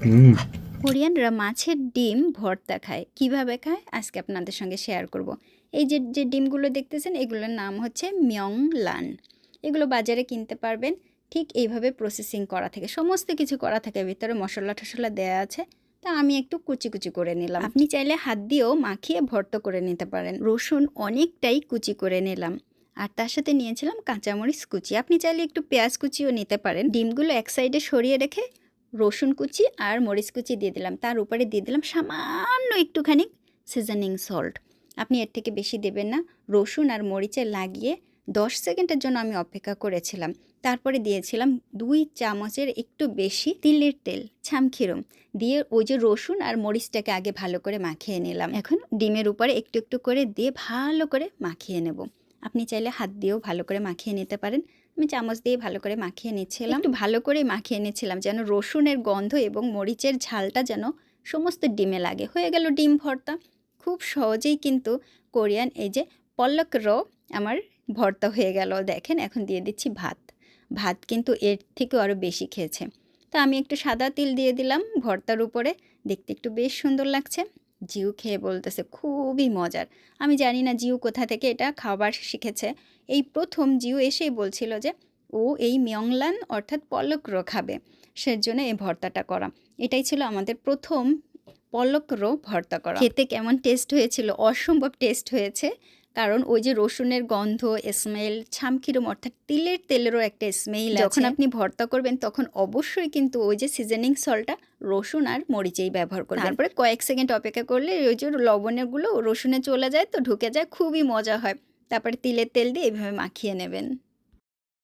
কোরিয়ানরা মাছের ডিম ভর্তা খায়। কীভাবে খায়? আজকে আপনাদের সঙ্গে শেয়ার করব। এই যে যে ডিমগুলো দেখতেছেন, এগুলোর নাম হচ্ছে মিয়ং লান এগুলো বাজারে কিনতে পারবেন। ঠিক এইভাবে প্রসেসিং করা থাকে। সমস্ত কিছু করা থাকে। ভিতরে মশলা টশলা দেয়া আছে। তা আমি একটু কুচি কুচি করে নিলাম। আপনি চাইলে হাত দিয়েও মাখিয়ে ভর্তা করে নিতে পারেন। রসুন অনেকটাই কুচি করে নিলাম। আর তার সাথে নিয়েছিলাম কাঁচামরিচ কুচি। আপনি চাইলে একটু পেঁয়াজ কুচিও নিতে পারেন। ডিমগুলো এক সাইডে সরিয়ে রেখে রসুন কুচি আর মরিচ কুচি দিয়ে দিলাম। তার উপরে দিয়ে দিলাম সামান্য একটুখানি সিজনিং সল্ট। আপনি এর থেকে বেশি দেবেন না। রসুন আর মরিচে লাগিয়ে দশ সেকেন্ডের জন্য আমি অপেক্ষা করেছিলাম। তারপরে দিয়েছিলাম দুই চামচের একটু বেশি তিলের তেল, ছামখিরম। দিয়ে ওই যে রসুন আর মরিচটাকে আগে ভালো করে মাখিয়ে নিলাম। এখন ডিমের উপরে একটু একটু করে দিয়ে ভালো করে মাখিয়ে নেব। আপনি চাইলে হাত দিয়েও ভালো করে মাখিয়ে নিতে পারেন। আমি চামচ দিয়ে ভালো করে মাখিয়ে নিচ্ছিলাম। একটু ভালো করে মাখিয়ে নিচ্ছিলাম যেন রসুনের গন্ধ এবং মরিচের ঝালটা যেন সমস্ত ডিমে লাগে। হয়ে গেল ডিম ভর্তা। খুব সহজেই কিন্তু কোরিয়ান এই যে পল্লক র আমার ভর্তা হয়ে গেল। দেখেন, এখন দিয়ে দিচ্ছি ভাত। ভাত কিন্তু এর থেকেও আরও বেশি খেয়েছে। তা আমি একটু সাদা তিল দিয়ে দিলাম ভর্তার উপরে। দেখতে একটু বেশ সুন্দর লাগছে। জিউ খেয়ে বলতেছে খুবই মজার। আমি জানি না জিউ কোথা থেকে এটা খাবার শিখেছে। এই প্রথম জিউ এসেই বলছিল যে ও এই মিয়ংলান অর্থাৎ পলক্র খাবে। সেজন্য এই ভর্তাটা করা। এটাই ছিল আমাদের প্রথম পলক্র ভর্তা করা। খেতে কেমন টেস্ট হয়েছিল? অসম্ভব টেস্ট হয়েছে। কারণ ওই যে রসুনের গন্ধ স্মেল ছামকিরম অর্থাৎ তিলের তেলেরও একটা স্মেল যখন আপনি ভর্তা করবেন তখন অবশ্যই কিন্তু ওই যে সিজনিং সলটা রসুন আর মরিচেই ব্যবহার করবেন তারপরে কয়েক সেকেন্ড অপেক্ষা করলে ওই যে লবণেরগুলো রসুনে চলে যায় তো ঢুকে যায় খুবই মজা হয়। তারপরে তিলের তেল দিয়ে এভাবে মাখিয়ে নেবেন।